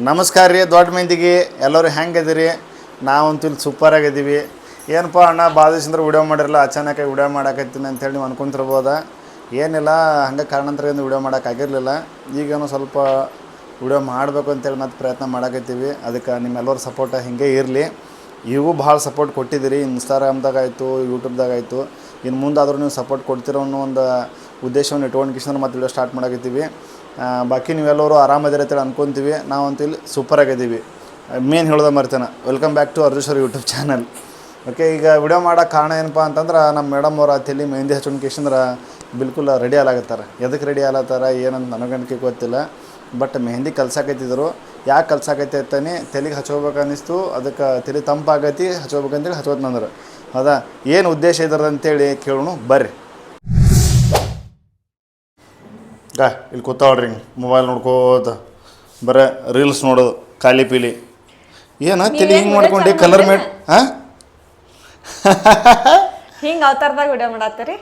ನಮಸ್ಕಾರ ರೀ, ದೊಡ್ಡ ಮಂದಿಗೆ. ಎಲ್ಲರೂ ಹೆಂಗೆ ಅದೀರಿ? ನಾವಂತೂ ಇಲ್ಲಿ ಸೂಪರ್ ಆಗಿದ್ದೀವಿ ಏನಪ್ಪ ಅಣ್ಣ ಬಾದಿಸಿಂದ್ರ ವಿಡಿಯೋ ಮಾಡಿರಲ್ಲ, ಅಚಾನಕ್ ವಿಡಿಯೋ ಮಾಡಾಕತ್ತೀನಿ ಅಂತೇಳಿ ನೀವು ಅನ್ಕೊಂತಿರ್ಬೋದ? ಏನಿಲ್ಲ, ಹಂಗೆ ಕಾರಣಾಂತರದಿಂದ ವಿಡಿಯೋ ಮಾಡೋಕ್ಕಾಗಿರಲಿಲ್ಲ ಈಗೇನು ಸ್ವಲ್ಪ ವಿಡಿಯೋ ಮಾಡಬೇಕು ಅಂತೇಳಿ ಮತ್ತೆ ಪ್ರಯತ್ನ ಮಾಡಾಕತ್ತೀವಿ. ಅದಕ್ಕೆ ನಿಮ್ಮೆಲ್ಲರ ಸಪೋರ್ಟ್ ಹಿಂಗೆ ಇರಲಿ. ಈಗೂ ಭಾಳ ಸಪೋರ್ಟ್ ಕೊಟ್ಟಿದ್ದೀರಿ. ಇನ್ಸ್ಟಾಗ್ರಾಮ್ದಾಗ ಆಯಿತು ಯೂಟ್ಯೂಬ್ದಾಗ ಆಯಿತು. ಇನ್ನು ಮುಂದಾದರೂ ನೀವು ಸಪೋರ್ಟ್ ಕೊಡ್ತಿರೋ ಅನ್ನೋ ಒಂದು ಉದ್ದೇಶವನ್ನು ಇಟ್ಕೊಂಡು ಕಿಶನ್ ಮತ್ತೆ ವಿಡಿಯೋ ಸ್ಟಾರ್ಟ್ ಮಾಡಾಕತ್ತೀವಿ. ಬಾಕಿ ನೀವೆಲ್ಲರೂ ಆರಾಮದಿರ ಅಂತೇಳಿ ಅನ್ಕೊಂತೀವಿ. ನಾವಂತೂ ಇಲ್ಲಿ ಸೂಪರ್ ಆಗಿದ್ದೀವಿ. ಮೇನ್ ಹೇಳೋದ ಮರ್ತೇನೆ. ವೆಲ್ಕಮ್ ಬ್ಯಾಕ್ ಟು ಅರ್ಜುಶ್ವರ್ ಯೂಟ್ಯೂಬ್ ಚಾನಲ್ ಓಕೆ ಈಗ ವಿಡಿಯೋ ಮಾಡೋಕೆ ಕಾರಣ ಏನಪ್ಪ ಅಂತಂದ್ರೆ ನಮ್ಮ ಮೇಡಮ್ ಅವ್ರ ತಲೆ ಮೆಹಂದಿ ಹಚ್ಚೋಣ ಕೇಶಂದ್ರೆ ಬಿಲ್ಕುಲ್ ರೆಡಿ ಆಲಾಗತ್ತಾರ ಎದಕ್ಕೆ ರೆಡಿ ಆಲತ್ತಾರ ಏನಂತ ನನಗನ್ಕೆ ಗೊತ್ತಿಲ್ಲ. ಬಟ್ ಮೆಹಂದಿ ಕಲ್ಸಾಕೈತಿದ್ರು ಯಾಕೆ ಕಲ್ಸಾಕೈತಿ ಅಂತಾನೆ ತಲೆಗೆ ಹಚ್ಕೋಬೇಕು ಅನ್ನಿಸ್ತು ಅದಕ್ಕೆ ತಲೆ ತಂಪಾಗೈತಿ ಹಚ್ಕೋಬೇಕಂತೇಳಿ ಹಚ್ಚೋತ್ನಂದ್ರೆ. ಹೌದಾ? ಏನು ಉದ್ದೇಶ ಇದ್ರದ ಅಂತೇಳಿ ಕೇಳೋಣ, ಬರ್ರಿ. ಗಾ ಇಲ್ಲಿ ಕೂತಾವ್ರಿ ಮೊಬೈಲ್ ನೋಡ್ಕೋತ. ಬರೇ ರೀಲ್ಸ್ ನೋಡೋದು ಖಾಲಿ ಪೀಲಿ. ಏನ ತಲೆ ಹಿಂಗೆ ಮಾಡ್ಕೊಂಡು ಕಲರ್ ಮೇಡ್ ಹಾಂ? ಹಿಂಗ ಅವತಾರದಾಗ ವಿಡಿಯೋ ಮಾಡತ್ತೀರಿ?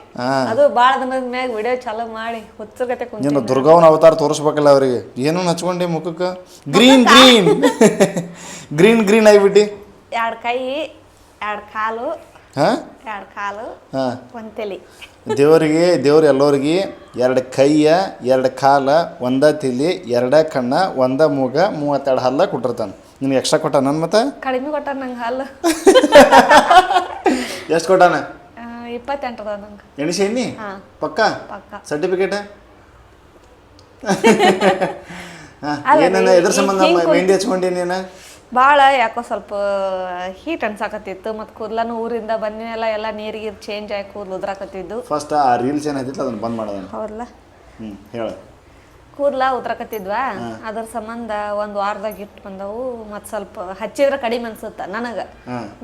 ಅದು ಭಾಳ ದಿನದ ಮ್ಯಾಗ ವಿಡಿಯೋ ಚಾಲು ಮಾಡಿ ಹುಚ್ಚಗತೆ ಕುಂತ ನೀನು ದುರ್ಗವನ ಅವತಾರ ತೋರಿಸ್ಬೇಕಲ್ಲ ಅವರಿಗೆ. ಏನೋ ಹಚ್ಕೊಂಡೆ ಮುಖಕ್ಕೆ? ಗ್ರೀನ್ ಗ್ರೀನ್ ಗ್ರೀನ್ ಗ್ರೀನ್ ಆಗಿಬಿಟ್ಟು. ಎರಡು ಕೈ ಎರಡು ಕಾಲು. ಹಾಂ? ಎರಡ್ ಕಾಲು ಹಾಂ. ಒಂದ್ ತಲಿ. ದೇವರಿಗೆ ದೇವ್ರ ಎಲ್ಲರಿಗೆ ಎರಡು ಕೈಯ ಎರಡು ಕಾಲ ಒಂದ ತಿಲಿ ಎರಡ ಕಣ್ಣ ಒಂದ ಮೂಗ ಮೂವತ್ತೆರಡು ಹಲ್ಲ ಕೊಟ್ಟಿರ್ತಾನೆ. ನಿನಗೆ ಎಕ್ಸ್ಟ್ರಾ ಕೊಟ್ಟ ನನ್ನ ಮತ್ತೆ? ಕಡಿಮೆ ಕೊಟ್ಟಾರ ನಂಗೆ ಹಾಲು ಎಷ್ಟು ಕೊಟ್ಟಾನ? ಇಪ್ಪತ್ತೆಂಟು ನಂಗೆ. ಎಣಿಸಿ ಎಣ್ಣಿ? ಹಾ. ಪಕ್ಕ? ಪಕ್ಕ. ಸರ್ಟಿಫಿಕೇಟ್ ಏನೇನ ರೀ, ಎದ್ರ ಸಂಬಂಧ ಮೆಹಂದಿ ಹಚ್ಕೊಂಡಿ ನೀನು ಭಾಳ ಯಾಕೋ ಸ್ವಲ್ಪ ಹೀಟ್ ಅನ್ಸಾಕತ್ತಿತ್ತು ಮತ್ತು ಕೂದಲನು ಊರಿಂದ ಬಂದಿನೆಲ್ಲ ಎಲ್ಲ ನೀರಿಗೆ ಚೇಂಜ್ ಆಗಿ ಕೂದಲು ಉದ್ರಾಕತ್ತಿದ್ದು. ಫಸ್ಟ್ ಆ ರೀಲ್ಸ್ ಏನಾಯ್ತಿತ್ತು ಅದನ್ನ ಬಂದ್ ಮಾಡೋದನ್ನ? ಹೌದಲ್ಲ ಹ್ಞೂ ಹೇಳು. ಕೂದ್ಲ ಉದ್ರಾಕತ್ತಿದ್ವಾ? ಅದ್ರ ಸಂಬಂಧ ಒಂದು ವಾರದಾಗ ಇಟ್ಟು ಬಂದವು ಮತ್ತು ಸ್ವಲ್ಪ ಹಚ್ಚಿದ್ರೆ ಕಡಿಮೆ ಅನ್ಸುತ್ತ ನನಗೆ?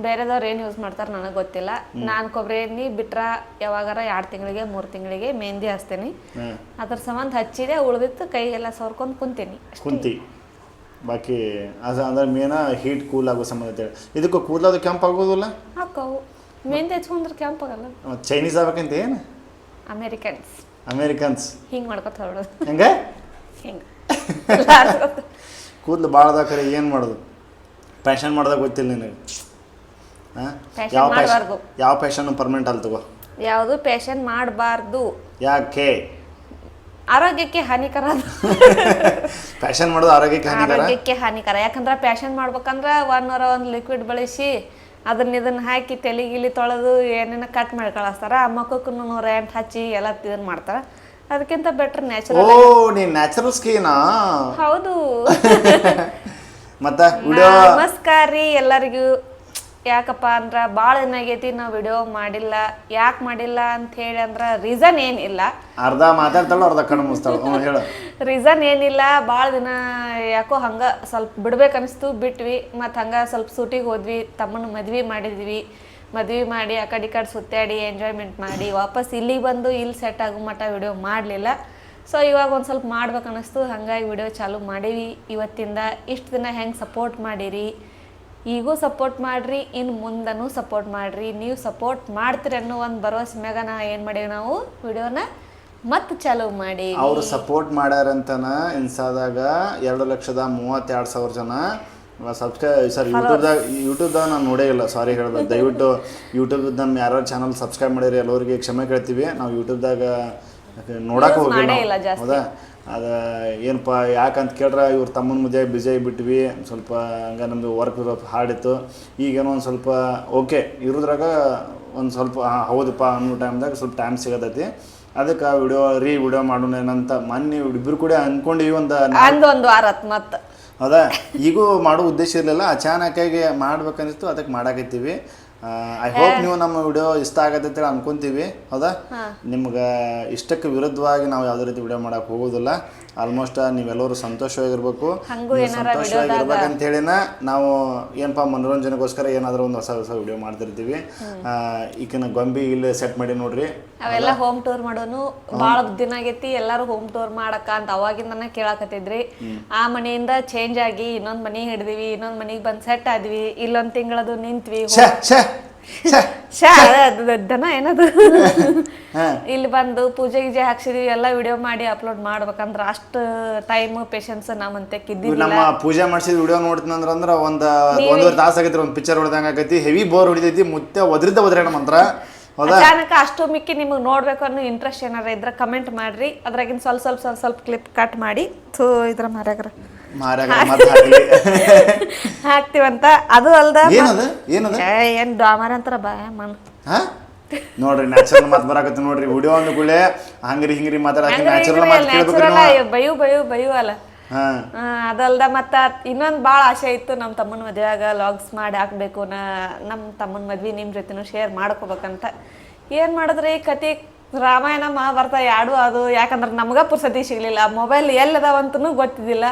ಬೇರೆದವ್ರು ಏನು ಯೂಸ್ ಮಾಡ್ತಾರೆ ನನಗೆ ಗೊತ್ತಿಲ್ಲ. ನಾನು ಕೊಬ್ಬರಿ ಎಣ್ಣೆ ಬಿಟ್ರ ಯಾವಾಗಾರ ಎರಡು ತಿಂಗಳಿಗೆ ಮೂರು ತಿಂಗಳಿಗೆ ಮೆಹಂದಿ ಹಚ್ತೀನಿ ಅದ್ರ ಸಂಬಂಧ ಹಚ್ಚಿದೆ ಉಳ್ದಿತ್ತು ಕೈಗೆಲ್ಲ ಸವರ್ಕೊಂಡು ಕುಂತೀನಿ. ಕುಂತಿ. ಬಾಕಿ ಅದು ಅಂದ್ರೆ ಮೇನ ಹೀಟ್ ಕೂಲ್ ಆಗೋ ಸಂಬಂಧ ಅಂತೇಳಿ ಇದಕ್ಕೂ ಕೂದಲದು ಕೆಂಪು ಆಗೋದಿಲ್ಲ? ಹಾಕವು. ಮೆಹಂದಿ ಹಚ್ಕೊಂಡ್ರೆ ಕೆಂಪಾಗಲ್ಲ ಆಗಲ್ಲ. ಚೈನೀಸ್ ಆಗ್ಬೇಕಂತ ಏನು? ಅಮೇರಿಕನ್ಸ್ ಅಮೇರಿಕನ್ಸ್ ಹಿಂಗೆ ಮಾಡ್ಕೊತ ಹೊರಡೋದು ಹೆಂಗೆ? ಹಿಂಗೆ. ಕೂದಲು ಭಾಳ ದಾಕರೆ ಏನು ಮಾಡೋದು? ಪ್ಯಾಷನ್ ಮಾಡ್ದಾಗ ಗೊತ್ತಿಲ್ಲ ನಿನಗೆ. ಹಾಂ? ಯಾವ ಮಾಡ್ಬಾರ್ದು. ಯಾವ ಪ್ಯಾಷನ್ನು ಪರ್ಮನೆಂಟ್ ಅಲ್ಲ ತಗೋ? ಯಾವುದು ಪ್ಯಾಷನ್ ಮಾಡಬಾರ್ದು. ಯಾಕೆ? ಆರೋಗ್ಯಕ್ಕೆ ಹಾನಿಕರ ಅದು. ಫ್ಯಾಷನ್ ಮಾಡೋದು ಆರೋಗ್ಯಕ್ಕೆ ಹಾನಿಕರ? ಆರೋಗ್ಯಕ್ಕೆ ಹಾನಿಕರ. ಯಾಕಂದ್ರೆ ಪ್ಯಾಷನ್ ಮಾಡ್ಬೇಕಂದ್ರೆ ಅವರ್ ಒಂದು ಲಿಕ್ವಿಡ್ ಬಳಸಿ ಅದನ್ನ ಇದನ್ನ ಹಾಕಿ ತೆಲಿಗಿಲಿ ಗಿಲಿ ತೊಳೆದು ಏನೇನ ಕಟ್ ಮಾಡಿ ಕಳಿಸ್ತಾರ. ಆ ಮಕ್ಕಕ್ಕೂ ರ್ಯಾಂಟ್ ಹಚ್ಚಿ ಎಲ್ಲ ಇದನ್ನ ಮಾಡ್ತಾರ. ಅದಕ್ಕಿಂತ ಬೆಟ್ರ್ ಓ ನ್ಯಾಚುರಲ್ ನೀ ನ್ಯಾಚುರಲ್ ಸ್ಕೀನಾ ಹೌದು. ಮತ್ತೆ ನಮಸ್ಕಾರ ರೀ ಎಲ್ಲರಿಗೂ. ಯಾಕಪ್ಪ ಅಂದ್ರ ಭಾಳ ದಿನ ಆಗೈತಿ ನಾವು ವಿಡಿಯೋ ಮಾಡಿಲ್ಲ ಯಾಕೆ ಮಾಡಿಲ್ಲ ಅಂತ ಹೇಳಿ ಅಂದ್ರ ರೀಸನ್ ಏನಿಲ್ಲ. ಅರ್ಧ ಮಾತಾಡ್ತಾಳು ಅರ್ಧ ಕಣ್ಣು ಹ್ಞೂ ಹೇಳು. ರೀಸನ್ ಏನಿಲ್ಲ ಭಾಳ ದಿನ ಯಾಕೋ ಹಂಗ ಸ್ವಲ್ಪ ಬಿಡ್ಬೇಕನ್ನಿಸ್ತು ಬಿಟ್ವಿ. ಮತ್ತು ಹಂಗೆ ಸ್ವಲ್ಪ ಸೂಟಿಗೆ ಹೋದ್ವಿ ತಮ್ಮನ ಮದ್ವೆ ಮಾಡಿದ್ವಿ. ಮದ್ವೆ ಮಾಡಿ ಆ ಕಡೆ ಈ ಕಡೆ ಸುತ್ತಾಡಿ ಎಂಜಾಯ್ಮೆಂಟ್ ಮಾಡಿ ವಾಪಸ್ ಇಲ್ಲಿಗೆ ಬಂದು ಇಲ್ಲಿ ಸೆಟ್ ಆಗೋ ಮಟ್ಟ ವಿಡಿಯೋ ಮಾಡಲಿಲ್ಲ. ಸೊ ಇವಾಗ ಒಂದು ಸ್ವಲ್ಪ ಮಾಡ್ಬೇಕು ಅನ್ನಿಸ್ತು ಹಾಗಾಗಿ ವಿಡಿಯೋ ಚಾಲು ಮಾಡೀವಿ. ಇವತ್ತಿಂದ ಇಷ್ಟು ದಿನ ಹೆಂಗೆ ಸಪೋರ್ಟ್ ಮಾಡಿರಿ? ಈಗೂ ಸಪೋರ್ಟ್ ಮಾಡ್ರಿ ಇನ್ನು ಮುಂದನು ಸಪೋರ್ಟ್ ಮಾಡ್ರಿ. ನೀವು ಸಪೋರ್ಟ್ ಮಾಡ್ತೀರಿ ಅನ್ನೋ ಒಂದು ಭರವಸೆ ಮ್ಯಾಗ ನಾ ಏನು ಮಾಡೀವಿ ನಾವು ವಿಡಿಯೋನ ಮತ್ತೆ ಚಾಲೂ ಮಾಡಿ ಅವ್ರು ಸಪೋರ್ಟ್ ಮಾಡ್ಯಾರಂತನ ಇನ್ಸಾದಾಗ ಎರಡು ಲಕ್ಷದ ಮೂವತ್ತೆರಡು ಸಾವಿರ ಜನ ಸಬ್ಸ್ಕ್ರೈ ಸರ್ ಯೂಟ್ಯೂಬ್ದಾಗ ಯೂಟ್ಯೂಬ್ದಾಗ ನಾನು ನೋಡೇ ಇಲ್ಲ ಸಾರಿ ಹೇಳ್ಬೇಕು ದಯವಿಟ್ಟು ಯೂಟ್ಯೂಬ್ ನಮ್ಮ ಯಾರು ಚಾನಲ್ ಸಬ್ಸ್ಕ್ರೈಬ್ ಮಾಡಿರಿ ಎಲ್ಲರಿಗೆ ಕ್ಷಮೆ ಕೇಳ್ತೀವಿ. ನಾವು ಯೂಟ್ಯೂಬ್ದಾಗ ನೋಡಕ್ಕೆ ಹೋಗಿಲ್ಲ. ಹೌದಾ? ಅದು ಏನಪ್ಪ ಯಾಕಂತ ಕೇಳ್ರೆ ಇವ್ರ ತಮ್ಮನ ಮದುವೆ ಬ್ಯುಸಿ ಆಗಿಬಿಟ್ವಿ ಸ್ವಲ್ಪ ಹಂಗೆ ನಮ್ಮದು ವರ್ಕ್ ಹಾಡಿತ್ತು. ಈಗೇನೋ ಒಂದು ಸ್ವಲ್ಪ ಓಕೆ ಇರೋದ್ರಾಗ ಒಂದು ಸ್ವಲ್ಪ ಹೌದಪ್ಪ ಅನ್ನೋ ಟೈಮ್ದಾಗ ಸ್ವಲ್ಪ ಟೈಮ್ ಸಿಗತೈತಿ. ಅದಕ್ಕೆ ವಿಡಿಯೋ ರೀ ವಿಡಿಯೋ ಮಾಡೋಣ ಏನಂತ ಮೊನ್ನೆ ಇಬ್ಬರು ಕೂಡ ಅಂದ್ಕೊಂಡು ಒಂದು ಅಂದ್ ಒಂದು ವಾರ ಮತ್ತೆ ಹೌದಾ? ಈಗೂ ಮಾಡೋ ಉದ್ದೇಶ ಇರಲಿಲ್ಲ ಅಚಾನಕ್ಕಾಗಿ ಮಾಡ್ಬೇಕನ್ನಿಸ್ತು ಅದಕ್ಕೆ ಮಾಡಾಕತ್ತೀವಿ. ಐ ಹೋಪ್ ನೀವು ನಮ್ಮ ವಿಡಿಯೋ ಇಷ್ಟ ಆಗತ್ತೆ ಅಂತೇಳಿ ಅನ್ಕೊಂತೀವಿ. ಹೌದಾ? ನಿಮ್ಗೆ ಇಷ್ಟಕ್ಕೆ ವಿರುದ್ಧವಾಗಿ ನಾವು ಯಾವುದೇ ರೀತಿ ವಿಡಿಯೋ ಮಾಡಕ್ಕೆ ಹೋಗೋದಿಲ್ಲ. ಆಲ್ಮೋಸ್ಟ್ ನೀವೆಲ್ಲರೂ ಸಂತೋಷವಾಗಿರ್ಬೇಕು. ಸಂತೋಷವಾಗಿರ್ಬೇಕಂತ ಹೇಳಿನ ನಾವು ಏನಪ್ಪ ಮನೋರಂಜನೆಗೋಸ್ಕರ ಏನಾದರೂ ಒಂದು ಹೊಸ ಹೊಸ ವಿಡಿಯೋ ಮಾಡ್ತಿರ್ತೀವಿ. ಆ, ಈಗಿನ ಗೊಂಬಿ ಇಲ್ಲಿ ಸೆಟ್ ಮಾಡಿ ನೋಡ್ರಿ. ಅವೆಲ್ಲ ಹೋಮ್ ಟೂರ್ ಮಾಡೋನು ಬಹಳ ದಿನ ಆಗೈತಿ ಎಲ್ಲಾರು ಹೋಮ್ ಟೂರ್ ಮಾಡಕ್ಕ ಅಂತ ಅವಾಗಿಂದನ ಕೇಳಾಕತ್ತಿದ್ರಿ. ಆ ಮನೆಯಿಂದ ಚೇಂಜ್ ಆಗಿ ಇನ್ನೊಂದ್ ಮನೆ ಹಿಡಿದಿವಿ ಇನ್ನೊಂದ್ ಮನೆಗೆ ಬಂದ್ ಸೆಟ್ ಆದ್ವಿ ಇಲ್ಲೊಂದ್ ತಿಂಗಳದು ನಿಂತ್ವಿ ಶಾ ದನ ಏನದು? ಇಲ್ಲಿ ಬಂದು ಪೂಜೆ ಗೀಜೆ ಹಾಕ್ಸಿದೀವಿ ಎಲ್ಲ ವಿಡಿಯೋ ಮಾಡಿ ಅಪ್ಲೋಡ್ ಮಾಡ್ಬೇಕಂದ್ರ ಅಷ್ಟು ಟೈಮ್ ಪೇಷನ್ಸ್ ನಮ್ಮಂತೆ ನಮ್ಮ ಪೂಜೆ ಮಾಡಿಸಿದ ವಿಡಿಯೋ ನೋಡ್ತೀನಂದ್ರ ಅಂದ್ರ ಒಂದ್ ಒಂದೂವರೆ ತಾಸ ಆಗೈತಿ ಒಂದ್ ಪಿಕ್ಚರ್ ಹೊಡೆದಂಗ ಆಗೈತಿ ಹೆವಿ ಬೋರ್ ಹೊಡಿತೈತಿ ಮುತ್ತೆ ಒದ್ರಿದ್ದ ಒದ್ರೇಣ ಮಂತ್ರ. ಅಚಾನಕ ಅಷ್ಟು ಮಿಕ್ಕಿ ನಿಮಗೆ ನೋಡ್ಬೇಕು ಅನ್ನೋ ಇಂಟ್ರೆಸ್ಟ್ ಏನಾರ ಇದ್ರೆ ಕಮೆಂಟ್ ಮಾಡ್ರಿ. ಅದ್ರಾಗಿನ ಸ್ವಲ್ಪ ಸ್ವಲ್ಪ ಸ್ವಲ್ಪ ಸ್ವಲ್ಪ ಕ್ಲಿಪ್ ಕಟ್ ಮಾಡಿ. ಥೂ ಇದ್ರ ಮಾರ್ಯಾಗ್ರ ಮಾರ್ಯಾಗ ಹಾಕ್ತಿವಂತ. ಅದು ಅಲ್ದ ಏನದ? ಏನದ? ಏನ್ ಡಾಮರ್ ಅಂತಾರ ಬಾ ಮನ್. ನೋಡ್ರಿ ನ್ಯಾಚುರಲ್ ಮಾತು ಬರಾಕತ್ತಿ ನೋಡ್ರಿ. ವಿಡಿಯೋ ಅಂದ ಕೂಡಲೇ ಹಂಗ್ರಿ ಹಿಂಗ್ರಿ ಮಾತಾಡಕ್ಕೆ ನ್ಯಾಚುರಲ್ ಮಾತು ಕೇಳ್ಬೇಕ್ರಿ ಬಯು ಬಯು ಬಯು ಅಲ್ಲ. ಅದಲ್ದ ಮತ್ತ ಇನ್ನೊಂದ್ ಭಾಳ ಆಸೆ ಇತ್ತು ನಮ್ಮ ತಮ್ಮನ ಮದ್ವೆಯಾಗ. ಲಾಗ್ಸ್ ಮಾಡಿ ಹಾಕ್ಬೇಕು ನಾ ನಮ್ಮ ತಮ್ಮನ ಮದ್ವಿ ನಿಮ್ ಜೊತೆನೂ ಶೇರ್ ಮಾಡ್ಕೋಬೇಕಂತ. ಏನ್ ಮಾಡಿದ್ರಿ? ಕತಿ ರಾಮಾಯಣ ಮಹಾಭಾರತ ಯಾಡು ಅದು. ಯಾಕಂದ್ರೆ ನಮ್ಗ ಪುರ್ಸತಿ ಸಿಗ್ಲಿಲ್ಲ. ಮೊಬೈಲ್ ಎಲ್ಲದಾವಂತನೂ ಗೊತ್ತಿದ್ದಿಲ್ಲ.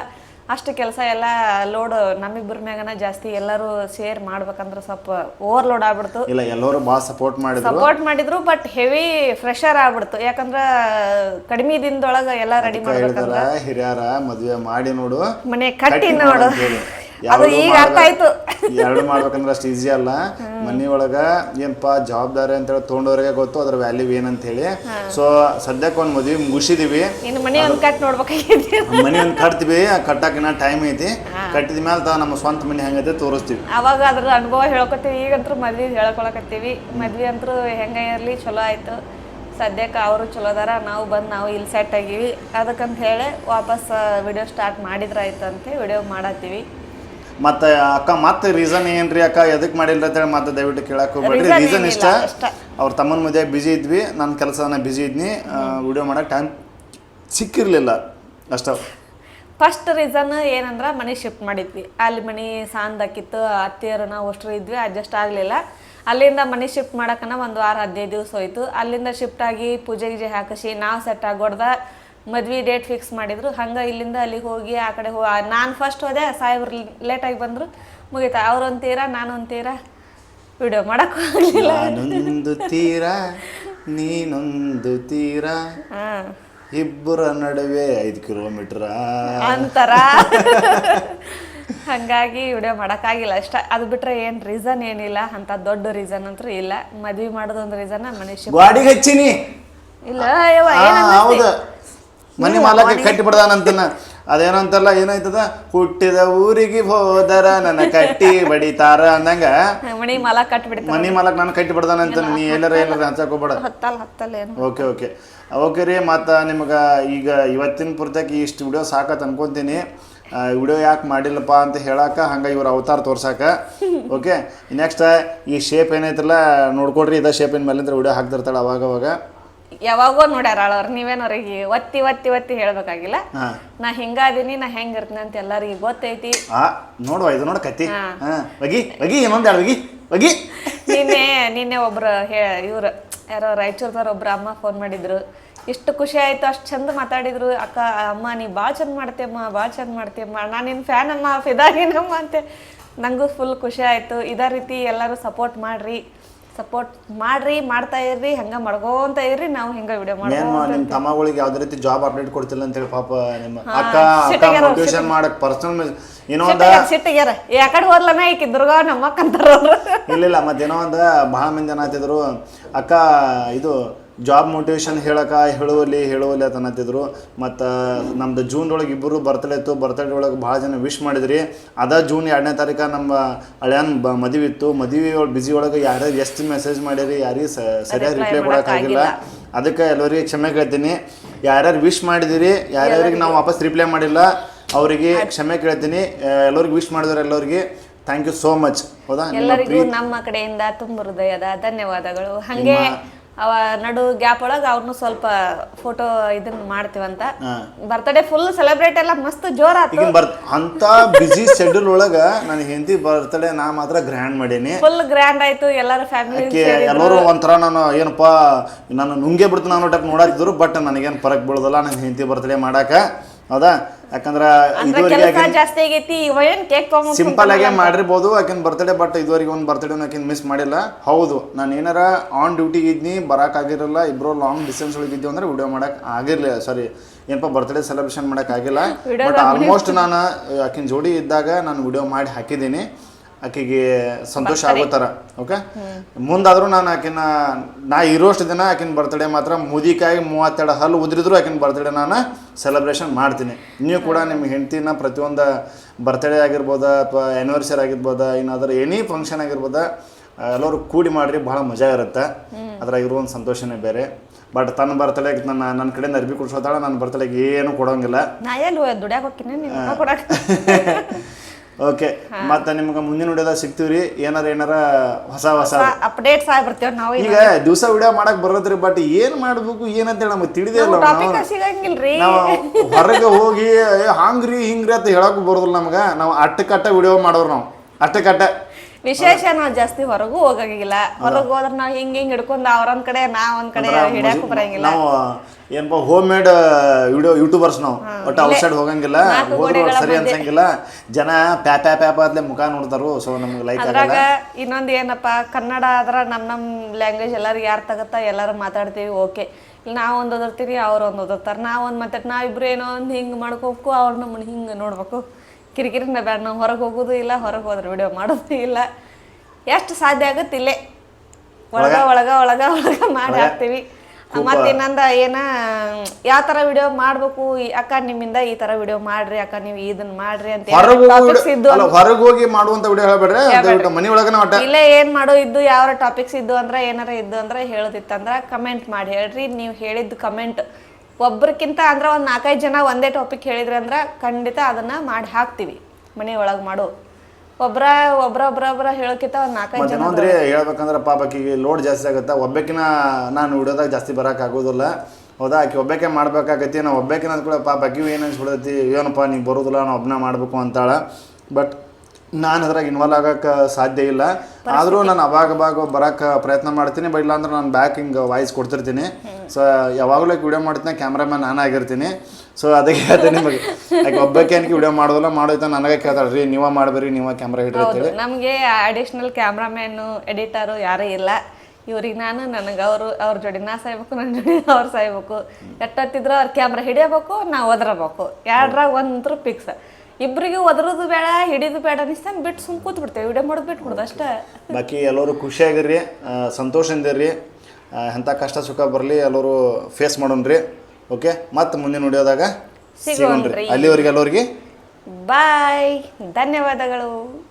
ಅಷ್ಟು ಕೆಲಸ ಎಲ್ಲ ಲೋಡ್ ನಮ್ಮಿಬ್ಬರ ಮ್ಯಾಗನ ಜಾಸ್ತಿ ಎಲ್ಲರೂ ಶೇರ್ ಮಾಡ್ಬೇಕಂದ್ರೆ ಸ್ವಲ್ಪ ಓವರ್ಲೋಡ್ ಆಗ್ಬಿಡ್ತು. ಇಲ್ಲ ಎಲ್ಲರೂ ಭಾಳ ಸಪೋರ್ಟ್ ಮಾಡಿದ್ರು. ಸಪೋರ್ಟ್ ಮಾಡಿದ್ರು ಬಟ್ ಹೆವಿ ಫ್ರೆಶರ್ ಆಗ್ಬಿಡ್ತು. ಯಾಕಂದ್ರ ಕಡಿಮೆ ದಿನದೊಳಗ ಎಲ್ಲ ರೆಡಿ ಮಾಡ್ಬೇಕಂದ್ರ ಹಿರಿಯರ ಮದ್ವೆ ಮಾಡಿ ನೋಡು. ಮನೆ ಕಟ್ಟಿ ನೋಡು. ಯಾವ್ದು ಈಗ ಅರ್ಥ ಆಯ್ತು. ಎರಡು ಮಾಡ್ಬೇಕಂದ್ರೆ ಅಷ್ಟು ಈಸಿ ಅಲ್ಲ. ಮನಿ ಒಳಗ ಏನಪ್ಪಾ ಜವಾಬ್ದಾರಿ ಅಂತ ಹೇಳಿ ತೊಗೊಂಡವ್ರಿಗೆ ಗೊತ್ತು ಅದ್ರ ವ್ಯಾಲ್ಯೂ ಏನಂತ ಹೇಳಿ ಸೊ ಸದ್ಯಕ್ಕೆ ಒಂದು ಮದ್ವಿ ಮುಗಿಸಿದೀವಿ. ಮನಿ ಒಂದು ಕಟ್ ನೋಡ್ಬೇಕಾಗಿದೆ. ಮನಿ ಒಂದು ಕಟ್ತೀವಿ ಕಟ್ಟಕಿನ ಟೈಮ್ ಐತಿ. ಕಟ್ಟಿದ ಮೇಲೆ ತ ನಮ್ಮ ಸ್ವಂತ ಮನಿ ಹೆಂಗೈತೆ ತೋರಿಸ್ತೀವಿ. ಅವಾಗ ಅದ್ರ ಅನುಭವ ಹೇಳ್ಕೊತೀವಿ ಈಗಂತೂ ಮದ್ವೆ ಹೇಳ್ಕೊಳಕತ್ತೀವಿ. ಮದ್ವೆ ಅಂತೂ ಹೆಂಗ ಇರಲಿ ಚಲೋ ಆಯ್ತು. ಸದ್ಯಕ್ಕೆ ಅವರು ಚಲೋ ಅದಾರ ನಾವು ಬಂದು ನಾವು ಇಲ್ಲಿ ಸೆಟ್ ಆಗೀವಿ. ಅದಕ್ಕಂತ ಹೇಳಿ ವಾಪಸ್ ವಿಡಿಯೋ ಸ್ಟಾರ್ಟ್ ಮಾಡಿದ್ರಾಯ್ತು ಅಂತ ವಿಡಿಯೋ ಮಾಡತ್ತೀವಿ. ಮತ್ತೆ ಅಕ್ಕ ಮತ್ತೆ ರೀಸನ್ ಏನ್ರಿ ಅಕ್ಕ? ಎದಕ್ ಮಾಡಿಲ್ಲ ಅಂತೇಳಿ ಮತ್ತೆ ದಯವಿಟ್ಟು ಕೇಳಕ್ ಹೋಗ್ಬೇಡ್ರಿ. ರೀಸನ್ ಇಷ್ಟ? ಅವ್ರ ತಮ್ಮನ ಮದುವೆ ಬಿಜಿ ಇದ್ವಿ ನನ್ನ ಕೆಲಸನ ಬಿಜಿ ಇದ್ನಿ. ವಿಡಿಯೋ ಮಾಡಕ್ ಟೈಮ್ ಸಿಕ್ಕಿರ್ಲಿಲ್ಲ. ಅಷ್ಟ. ಫಸ್ಟ್ ರೀಸನ್ ಏನಂದ್ರೆ ಮನೆ ಶಿಫ್ಟ್ ಮಾಡಿದ್ವಿ. ಅಲ್ಲಿ ಮನೆ ಸಾಂದಾಕಿತ್ತು ಅತ್ತಿಯರು ನಾವು ಅಷ್ಟರು ಇದ್ವಿ ಅಡ್ಜಸ್ಟ್ ಆಗಲಿಲ್ಲ. ಅಲ್ಲಿಂದ ಮನೆ ಶಿಫ್ಟ್ ಮಾಡಕ್ಕನ ಒಂದು ವಾರ ಹದಿನೈದು ದಿವಸ ಹೋಯ್ತು. ಅಲ್ಲಿಂದ ಶಿಫ್ಟ್ ಆಗಿ ಪೂಜೆ ಗೀಜೆ ಹಾಕಿಸಿ ನಾವು ಸೆಟ್ ಆಗೋಡ್ದ ಮದ್ವೆ ಡೇಟ್ ಫಿಕ್ಸ್ ಮಾಡಿದ್ರು. ಹಂಗೆ ಇಲ್ಲಿಂದ ಅಲ್ಲಿಗೆ ಹೋಗಿ ಆ ಕಡೆ ಹೋ ನಾನು ಫಸ್ಟ್ ಹೋದೆ ಸಾಹೇಬ್ರು ಲೇಟಾಗಿ ಬಂದರು. ಮುಗೀತಾ ಅವ್ರು ತೀರಾ ನಾನು ತೀರಾ? ವಿಡಿಯೋ ಮಾಡಕ್ಕೆ ಹೋಗಲಿಲ್ಲ ನಾನೊಂದು ತೀರ ನೀನೊಂದು ತೀರಾ? ಇಬ್ಬರ ನಡುವೆ ಐದು ಕಿಲೋಮೀಟರ್ ಅಂತಾರ. ಹಂಗಾಗಿ ವಿಡಿಯೋ ಮಾಡೋಕ್ಕಾಗಿಲ್ಲ ಅಷ್ಟ ಅದು ಬಿಟ್ರೆ ಏನು ರೀಸನ್ ಏನಿಲ್ಲ. ಅಂತ ದೊಡ್ಡ ರೀಸನ್ ಅಂತೂ ಇಲ್ಲ. ಮದ್ವೆ ಮಾಡೋದೊಂದು ರೀಸನ್ ಮನುಷ್ಯ ಗಾಡಿಗೆ ಹಚ್ಚಿನಿ. ಇಲ್ಲ ಹೌದು. ಮನೆ ಮಾಲಕ ಕಟ್ಟಿ ಬಿಡ್ದಾನಂತನ ಅದೇನಂತಲ್ಲ ಏನಾಯ್ತದ? ಹುಟ್ಟಿದ ಊರಿಗೆ ಹೋದರ ನನ್ನ ಕಟ್ಟಿ ಬಡಿತಾರ ಅಂದಂಗ. ಮನಿ ಮಾಲ ಕಟ್ಬಿಡ್ತಾರ ಮನಿ ಮಾಲಕ್ ನಾನು ಕಟ್ಟಿ ಬಿಡ್ದಾನಂತ ನೀ ಎಲ್ಲರ ಏನಾರ ಹಚ್ಚಕ್ ಹೋಗ್ಬೇಡ. ಹತ್ತಲ್ಲ ಹತ್ತಲ್ಲ ಏನು. Okay okay. ಓಕೆ ರೀ ಮತ್ತು ನಿಮ್ಗೆ ಈಗ ಇವತ್ತಿನ ಪುರ್ತಕ್ಕೆ ಇಷ್ಟು ವಿಡಿಯೋ ಸಾಕತ್ ಅನ್ಕೊಂತೀನಿ. ವಿಡಿಯೋ ಯಾಕೆ ಮಾಡಿಲ್ಲಪ್ಪ ಅಂತ ಹೇಳಾಕ ಹಂಗೆ ಇವ್ರ ಅವತಾರ ತೋರ್ಸಾಕ. ಓಕೆ? ನೆಕ್ಸ್ಟ್ ಈ ಶೇಪ್ ಏನೈತಲ್ಲ ನೋಡ್ಕೊಡ್ರಿ ಇದ ಶೇಪಿನ ಮೇಲಿಂದ ವಿಡಿಯೋ ಹಾಕ್ತಿರ್ತಾಳೆ ಅವಾಗ ಅವಾಗ ಯಾವಾಗೋ ನೋಡ್ಯಾರ ಅವ್ರು ನೀವೇನವ್ರಿಗೆ ಒತ್ತಿ ಒತ್ತಿ ಒತ್ತಿ ಹೇಳ್ಬೇಕಾಗಿಲ್ಲ. ನಾ ಹಿಂಗಾದೀನಿ ನಾ ಹೆಂಗಿರ್ತೀನಿ ಅಂತ ಎಲ್ಲರಿಗೆ ಗೊತ್ತೈತಿ. ಆ ನೋಡುವ ಇದು ನೋಡ ಕತ್ತಿ. ಇನ್ನೊಂದು ಎರಡು ಒಗಿ ನಿನ್ನೆ ನಿನ್ನೆ ಒಬ್ರು ಹೇ ಇವ್ರು ಯಾರೋ ರಾಯಚೂರ್ದವ್ರು ಒಬ್ರು ಅಮ್ಮ ಫೋನ್ ಮಾಡಿದ್ರು. ಎಷ್ಟು ಖುಷಿ ಆಯ್ತು ಅಷ್ಟು ಚಂದ ಮಾತಾಡಿದ್ರು. ಅಕ್ಕ ಅಮ್ಮ ನೀ ಭಾಳ ಚಂದ ಮಾಡ್ತೀಯಮ್ಮ ಭಾಳ ಚಂದ ಮಾಡ್ತೀಯಮ್ಮ ನಾನು ನಿನ್ನ ಫ್ಯಾನ್ ಅಮ್ಮ ಫಿದಾಗಿನಮ್ಮ ಅಂತೆ. ನಂಗೂ ಫುಲ್ ಖುಷಿ ಆಯ್ತು. ಇದೇ ರೀತಿ ಎಲ್ಲರೂ ಸಪೋರ್ಟ್ ಮಾಡ್ರಿ. ಸಪೋರ್ಟ್ ಮಾಡ್ರಿ ಮಾಡ್ತಾ ಇರ್ರಿ ಹಂಗ ಮಾಡ್ಕೋಂತ ಇರ್ರಿ ನಾವು ಹಿಂಗ ವಿಡಿಯೋ ಮಾಡಿ ಮಾಡ್ಕೋ ನಿಮ್ಮ ತಮ್ಮಗಳಿಗೆ ಯಾವ್ದೇ ರೀತಿ ಜಾಬ್ ಅಪ್ಡೇಟ್ ಕೊಡ್ತಿಲ್ಲ ಅಂತೇಳಿ ಪಾಪ ನಿಮ್ಮ ಅಕ್ಕ ಅಕ್ಕ ಟ್ಯೂಷನ್ ಮೋಟಿವೇಶನ್ ಮಾಡಕ್ ಪರ್ಸನಲ್ ಏನೋ ಒಂದ ಸಿಟ್ಟಿಗ್ಯಾರ ಯಾಕಡೆ ಹೋದ್ಲನ ಈಕಿ ದುರ್ಗಾ ನಮ್ಮ ಅಕ್ಕ ಅಂತಾರ ಇಲ್ಲ ಮತ್ತೇನೋ ಒಂದು ಬಹಳ ಮಂದಿ ಅನ್ನತ್ತಿದ್ರು ಅಕ್ಕ ಇದು ಜಾಬ್ ಮೋಟಿವೇಶನ್ ಹೇಳಕ ಹೇಳುವಲ್ಲಿ ಹೇಳುವಲ್ಲಿ ಅಂತ ಅನ್ನತ್ತಿದ್ರು. ಮತ್ತು ನಮ್ದು ಜೂನ್ದೊಳಗೆ ಇಬ್ಬರು ಬರ್ತಡೇ ಇತ್ತು. ಬರ್ತಡೇ ಒಳಗೆ ಭಾಳ ಜನ ವಿಶ್ ಮಾಡಿದ್ರಿ. ಅದ ಜೂನ್ ಎರಡನೇ ತಾರೀಕು ನಮ್ಮ ಹಳೆಯನ್ ಬ ಮದುವೆ ಇತ್ತು. ಮದುವೆ ಒಳಗೆ ಬಿಸಿ ಒಳಗೆ ಯಾರ್ಯಾರು ಎಷ್ಟು ಮೆಸೇಜ್ ಮಾಡಿರಿ ಯಾರಿಗೆ ಸರಿಯಾಗಿ ರಿಪ್ಲೈ ಕೊಡೋಕ್ಕಾಗಿಲ್ಲ ಅದಕ್ಕೆ ಎಲ್ಲರಿಗೆ ಕ್ಷಮೆ ಕೇಳ್ತೀನಿ. ಯಾರ್ಯಾರು ವಿಶ್ ಮಾಡಿದಿರಿ ಯಾರ್ಯಾರಿಗೆ ನಾವು ವಾಪಸ್ ರಿಪ್ಲೈ ಮಾಡಿಲ್ಲ ಅವರಿಗೆ ಕ್ಷಮೆ ಕೇಳ್ತೀನಿ. ಎಲ್ಲರಿಗೂ ವಿಶ್ ಮಾಡಿದ್ರೆ ಎಲ್ಲರಿಗೆ ಥ್ಯಾಂಕ್ ಯು ಸೋ ಮಚ್ ಹೌದಾ? ಎಲ್ಲರಿಗೂ ನಮ್ಮ ಕಡೆಯಿಂದ ತುಂಬ ಹೃದಯದ ಧನ್ಯವಾದಗಳು. ಹಂಗೆ ಅವ ನಡು ಗ್ಯಾಪ್ ಒಳಗೆ ಅವ್ರನ್ನು ಸ್ವಲ್ಪ ಫೋಟೋ ಇದನ್ನ ಮಾಡ್ತೀವಂತ. ಬರ್ತಡೇ ಫುಲ್ ಸೆಲೆಬ್ರೇಟ್ ಎಲ್ಲ ಮಸ್ತ್ ಜೋರ ಈಗ ಬರ್ ಅಂತ ಬಿಸಿ ಶೆಡ್ಯೂಲ್ ಒಳಗ ನನ್ನ ಹೆಂಡತಿ ಬರ್ತಡೇ ನಾ ಮಾತ್ರ ಗ್ರ್ಯಾಂಡ್ ಮಾಡೀನಿ. ಫುಲ್ ಗ್ರ್ಯಾಂಡ್ ಆಯ್ತು ಎಲ್ಲರ ಫ್ಯಾಮಿಲಿ ಎಲ್ಲರೂ ಒಂಥರ ನಾನು ಏನಪ್ಪ ನಾನು ನುಂಗೆ ಬಿಡ್ತೀನಿ ನಾನು ಟೈಪ್ ನೋಡಾಕಿದ್ರು ಬಟ್ ನನಗೇನು ಫರಕ್ ಬೀಳೋದಲ್ಲ ನನ್ನ ಹೆಂಡತಿ ಬರ್ತಡೇ ಮಾಡಾಕ. ಹೌದಾ? ಯಾಕಂದ್ರೆ ಅಂದ್ರೆ ಇದುವರೆಗೆ ಜಾಸ್ತಿ ಆಗೈತಿ ಇವ ಕೇಕ್ ತಗೊಂಡ್ ಸಿಂಪಲ್ ಆಗೇ ಮಾಡಿರ್ಬೋದು ಆಕಿನ ಬರ್ತ್ಡೇ ಬಟ್ ಇದುವರೆಗೆ ಒಂದು ಬರ್ತಡೇನ ಆಕಿನ ಮಿಸ್ ಮಾಡಿಲ್ಲ. ಹೌದು ನಾನು ಏನಾರ ಆನ್ ಡ್ಯೂಟಿಗೆ ಇದ್ನಿ ಬರೋಕ್ಕಾಗಿರಲ್ಲ ಇಬ್ಬರು ಲಾಂಗ್ ಡಿಸ್ಟೆನ್ಸ್ ಒಳಗಿದ್ದೀವಿ ಅಂದ್ರೆ ವಿಡಿಯೋ ಮಾಡಕ್ ಆಗಿರ್ಲಿಲ್ಲ ಸಾರಿ ಏನಪ್ಪ ಬರ್ತ್ಡೇ ಸೆಲೆಬ್ರೇಷನ್ ಮಾಡಕ್ ಆಗಿಲ್ಲ. ಬಟ್ ಆಲ್ಮೋಸ್ಟ್ ನಾನು ಆಕಿನ ಜೋಡಿ ಇದ್ದಾಗ ನಾನು ವಿಡಿಯೋ ಮಾಡಿ ಹಾಕಿದ್ದೀನಿ. ಆಕೆಗೆ ಸಂತೋಷ ಆಗೋ ಥರ ಓಕೆ ಮುಂದಾದರೂ ನಾನು ಆಕಿನ ನಾ ಇರೋಷ್ಟು ದಿನ ಆಕಿನ ಬರ್ತಡೇ ಮಾತ್ರ ಮುದಿಕಾಯಿ ಮೂವತ್ತೆರಡು ಹಲ್ಲು ಉದ್ರಿದ್ರು ಆಕಿನ ಬರ್ತಡೇ ನಾನು ಸೆಲೆಬ್ರೇಷನ್ ಮಾಡ್ತೀನಿ. ನೀವು ಕೂಡ ನಿಮ್ಮ ಹೆಂಡ್ತಿನ ಪ್ರತಿಯೊಂದು ಬರ್ತಡೇ ಆಗಿರ್ಬೋದ ಅಥವಾ ಆ್ಯನಿವರ್ಸರಿ ಆಗಿರ್ಬೋದ ಏನಾದರೂ ಎನಿ ಫಂಕ್ಷನ್ ಆಗಿರ್ಬೋದ ಎಲ್ಲರೂ ಕೂಡಿ ಮಾಡ್ರಿ ಭಾಳ ಮಜಾ ಇರುತ್ತೆ. ಅದ್ರಾಗ ಇರೋ ಒಂದು ಸಂತೋಷನೇ ಬೇರೆ. ಬಟ್ ತನ್ನ ಬರ್ತಡೇಗೆ ನನ್ನ ನನ್ನ ಕಡೆಯಿಂದ ಅರ್ಬಿ ಕುಡಿಸೋತಾಳೆ ನನ್ನ ಬರ್ತಡೇಗೆ ಏನು ಕೊಡೋಂಗಿಲ್ಲ. ಓಕೆ ಮತ್ತೆ ನಿಮ್ಗೆ ಮುಂದಿನ ವಿಡಿಯೋದಾಗ ರೀ ಏನಾರ ಏನಾರ ಹೊಸ ಹೊಸ ಅಪ್ಡೇಟ್ಸ್ ಆಗಿ ಬರ್ತೀವಿ ನಾವು ಈಗ ದಿವಸ ವಿಡಿಯೋ ಮಾಡಕ್ ಬರೋದ್ರಿ ಬಟ್ ಏನ್ ಮಾಡ್ಬೇಕು ಏನಂತೇಳಿ ನಮಗೆ ತಿಳಿದೇ ಇಲ್ಲ ಟಾಪಿಕ್ ಸಿಗಂಗಿಲ್ರಿ. ನಾವು ಹೊರಗೆ ಹೋಗಿ ಹಂಗ್ರಿ ಹಿಂಗ್ರಿ ಅಂತ ಹೇಳಕ್ ಬರೋದಿಲ್ಲ ನಮ್ಗೆ. ನಾವು ಅಟ್ಟಕಟ್ಟ ವಿಡಿಯೋ ಮಾಡೋರು ನಾವು. ಅಟ್ಟಕಟ್ಟ. ವಿಶೇಷ ನಾವು ಜಾಸ್ತಿ ಹೊರಗೂ ಹೋಗಂಗಿಲ್ಲ. ಹೊರಗೆ ಹೋದ್ರೆ ನಾವು ಹಿಂಗ್ ಹಿಂಗ್ ಹಿಡ್ಕೊಂಡು ಅವ್ರೊಂದ್ ಕಡೆ ನಾ ಒಂದ್ ಕಡೆ ಹಿಡಿಯಾಕ ಬರಂಗಿಲ್ಲ. ನಾವು ಏನಪ್ಪ ಹೋಮ್ ಮೇಡ್ ವಿಡಿಯೋ ಯೂಟ್ಯೂಬರ್ಸ್ ನಾವು. ಬಟ್ ಔಟ್ ಸೈಡ್ ಹೋಗಂಗಿಲ್ಲ. ಹೋದ್ರು ಸರಿ ಅನ್ಸಂಗಿಲ್ಲ. ಜನ ಪ್ಯಾ ಪ್ಯಾ ಪ್ಯಾಪ ಅದ್ಲೆ ಮುಖ ನೋಡ್ತಾರು ಸೊ ನಮ್ಗೆ ಲೈಕ್ ಆಗಲ್ಲ. ಅದ್ರಾಗ ಇನ್ನೊಂದ್ ಏನಪ್ಪ ಕನ್ನಡ ಆದ್ರ ನಮ್ ನಮ್ ಲ್ಯಾಂಗ್ವೇಜ್ ಎಲ್ಲಾರು ಯಾರು ತಗತ್ತ ಎಲ್ಲಾರು ಮಾತಾಡ್ತೀವಿ ಓಕೆ. ನಾವ್ ಒಂದ್ ಓದಿರ್ತೀವಿ ಅವ್ರು ಒಂದ್ ಓದಿರ್ತಾರ ನಾವ್ ಒಂದ್ ಮಾತಾಡ್ ನಾವಿಬ್ರು ಏನೋ ಒಂದ್ ಹಿಂಗ್ ಮಾಡ್ಕೋಬೇಕು ಅವ್ರು ನಮ್ಮನ್ನ ಹಿಂಗ್ ನೋಡ್ಬೇಕು. ಕಿರಿಕಿರಿನ ಬೇಡ ನಾವು ಹೊರಗೆ ಹೋಗೋದು ಇಲ್ಲ ಹೊರಗೆ ಹೋದ್ರೆ ವಿಡಿಯೋ ಮಾಡೋದು ಇಲ್ಲ. ಎಷ್ಟು ಸಾಧ್ಯ ಆಗುತ್ತೆ ಇಲ್ಲೇ? ಒಳಗ ಒಳಗ? ಒಳಗ ಒಳಗ ಮಾಡಿ ಹಾಕ್ತೀವಿ. ಮತ್ತೆ ಇನ್ನೊಂದ ಏನ ಯಾವ ತರ ವಿಡಿಯೋ ಮಾಡ್ಬೇಕು? ಅಕ್ಕ ನಿಮ್ಮಿಂದ ಈ ತರ ವಿಡಿಯೋ ಮಾಡ್ರಿ ಅಕ್ಕ ನೀವು ಇದನ್ನ ಮಾಡ್ರಿ ಅಂತ ಹೊರಗೆ ಹೋಗಿ ಮಾಡುವಂತ ವಿಡಿಯೋ ಹೇಳ್ಬೇಡ್ರಿ ಮನೆ ಒಳಗನ ಇಲ್ಲೇ ಏನ್ ಮಾಡೋ ಇದ್ದು ಯಾವ ಟಾಪಿಕ್ಸ್ ಇದ್ದು ಅಂದ್ರೆ ಏನಾರ ಇದ್ದು ಅಂದ್ರೆ ಹೇಳದಿತ್ತಂದ್ರ ಕಮೆಂಟ್ ಮಾಡಿ ಹೇಳ್ರಿ. ನೀವು ಹೇಳಿದ್ದು ಕಮೆಂಟ್ ಒಬ್ರಕ್ಕಿಂತ ಅಂದ್ರೆ ಒಂದು ನಾಲ್ಕೈದು ಜನ ಒಂದೇ ಟಾಪಿಕ್ ಹೇಳಿದ್ರೆ ಅಂದ್ರೆ ಖಂಡಿತ ಅದನ್ನ ಮಾಡಿ ಹಾಕ್ತಿವಿ. ಮನೆ ಮಾಡೋ ಒಬ್ರ ಒಬ್ಬರ ಹೇಳೋಕ್ಕಿಂತ ಒಂದು ನಾಲ್ಕೈದು ಜನ ಅಂದ್ರೆ ಹೇಳ್ಬೇಕಂದ್ರೆ ಪಾಪ ಆಕಿಗೆ ಲೋಡ್ ಜಾಸ್ತಿ ಆಗುತ್ತೆ? ಒಬ್ಬಾಕಿನ ನಾನು ವಿಡಿಯೋದಾಗ ಜಾಸ್ತಿ ಬರಕ್ಕೆ ಆಗೋದಿಲ್ಲ. ಹೌದಾ? ಆಕೆ ಒಬ್ಬಕ್ಕೆ ಮಾಡ್ಬೇಕಾಗತ್ತೆ ನಾವು ಒಬ್ಬಾಕಿನ ಕೂಡ ಪಾಪ ಆಕಿವು ಏನು ಅನ್ಸ್ಬಿಡೈತಿ ಏನಪ್ಪ ನೀವು ಬರೋದಿಲ್ಲ ನಾವು ಒಬ್ಬನ ಮಾಡಬೇಕು ಅಂತಾಳ. ಬಟ್ ನಾನು ಅದ್ರಾಗ ಇನ್ವಾಲ್ವ್ ಆಗಕ್ಕೆ ಸಾಧ್ಯ ಇಲ್ಲ. ಆದರೂ ನಾನು ಅವಾಗ ಅವಾಗ ಬರಕ್ಕೆ ಪ್ರಯತ್ನ ಮಾಡ್ತೀನಿ ಬಟ್ ಇಲ್ಲಾಂದ್ರೆ ನಾನು ಬ್ಯಾಕ್ ಹಿಂಗೆ ವಾಯ್ಸ್ ಕೊಡ್ತಿರ್ತೀನಿ. ಸೊ ಯಾವಾಗಲೂ ವಿಡಿಯೋ ಮಾಡ್ತೀನಿ ಕ್ಯಾಮ್ರಾಮನ್ ನಾನು ಆಗಿರ್ತೀನಿ. ಸೊ ಅದಕ್ಕೆ ಹೇಳ್ತೀನಿ ನಿಮಗೆ. ಯಾಕೆ ಒಬ್ಬಕ್ಕೆ ಅನ್ಕಿ ವಿಡಿಯೋ ಮಾಡೋದಿಲ್ಲ ಮಾಡೋಯ್ತ ನನಗೆ ಕೇಳ್ತಾಳೆ ರೀ ನೀವೇ ಮಾಡಬೇರಿ ನೀವೇ ಕ್ಯಾಮ್ರಾ ಹಿಡ್ರಿ ಅಂತೇಳಿ ನಮಗೆ ಅಡಿಷ್ನಲ್ ಕ್ಯಾಮ್ರಾಮ್ಯಾನು ಎಡಿಟರು ಯಾರೂ ಇಲ್ಲ. ಇವ್ರಿಗೆ ನಾನು ನನಗೆ ಅವರು ಅವ್ರ ಜೋಡಿ ನಾ ಸಾಯ್ಬೇಕು ನನ್ನ ಜೋಡಿ ಅವ್ರು ಸಾಯ್ಬೇಕು. ಎಟ್ಟತ್ತಿದ್ರೆ ಅವ್ರ ಕ್ಯಾಮ್ರಾ ಹಿಡಿಯಬೇಕು ನಾ ಒದರಬೇಕು. ಎರಡ್ರಾಗ ಒಂದ್ರ ಫಿಕ್ಸ್ ಇಬ್ಬರಿಗೂ ಒದರೋದು ಬೇಡ ಹಿಡಿದು ಬೇಡ ಅನಿಸ್ತಾನೆ ಬಿಟ್ಟು ಸುಮ್ ಕೂತ್ ಬಿಡ್ತೇವೆ ವಿಡಿಯೋ ಮಾಡೋದು ಬಿಟ್ಬಿಡ್ದು ಅಷ್ಟೇ. ಬಾಕಿ ಎಲ್ಲರೂ ಖುಷಿಯಾಗಿರ್ರಿ ಸಂತೋಷದಿಂದಿರ್ರಿ ಎಂಥ ಕಷ್ಟ ಸುಖ ಬರಲಿ ಎಲ್ಲರೂ ಫೇಸ್ ಮಾಡೋಣ್ರಿ ಓಕೆ ಮತ್ತೆ ಮುಂದಿನ ವಿಡಿಯೋದಾಗ ಸಿಗೋಣ್ರಿ. ಅಲ್ಲಿವರೆಗೆ ಎಲ್ಲರಿಗೆ ಬಾಯ್ ಧನ್ಯವಾದಗಳು.